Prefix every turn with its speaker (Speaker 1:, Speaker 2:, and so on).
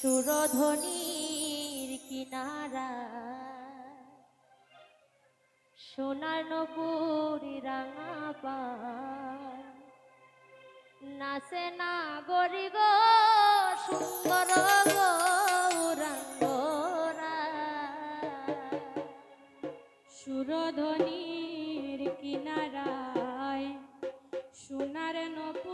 Speaker 1: সুরধ্বনির কিনারা, সোনার নপুর রাঙা পায় নাচে না গরি গো সুন্দর গৌরাঙ্গরা
Speaker 2: সুরধ্বনির কিনারায় সোনার নপুর